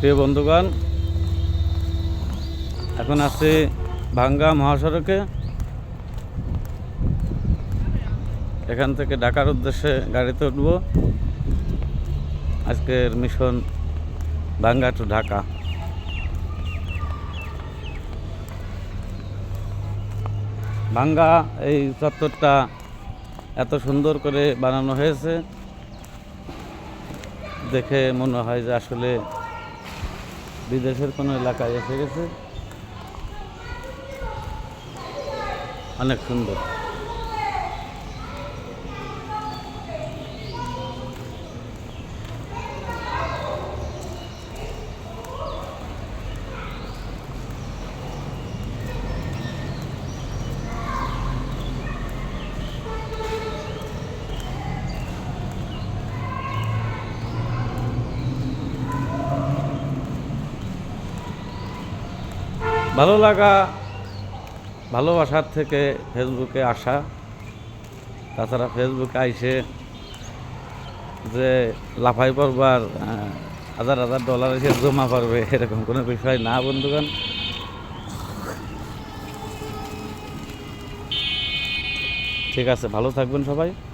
প্রিয় বন্ধুগণ, এখন আছি ভাঙ্গা মহাসড়কে। এখান থেকে ঢাকার উদ্দেশ্যে গাড়িতে উঠবো। আজকের মিশন ভাঙ্গা টু ঢাকা। ভাঙ্গা এই চত্বরটা এত সুন্দর করে বানানো হয়েছে। দেখে মনে হয় যে আসলে বিদেশের কোনো এলাকায় এসে গেছে। অনেক সুন্দর। ভালো লাগা, ভালোবাসার থেকে ফেসবুকে আসা। তাছাড়া ফেসবুকে আইসে যে লাফাই পড়বার হাজার হাজার ডলার এসে জমা পারবে এরকম কোনো বিষয় না, বন্ধুগণ। ঠিক আছে, ভালো থাকবেন সবাই।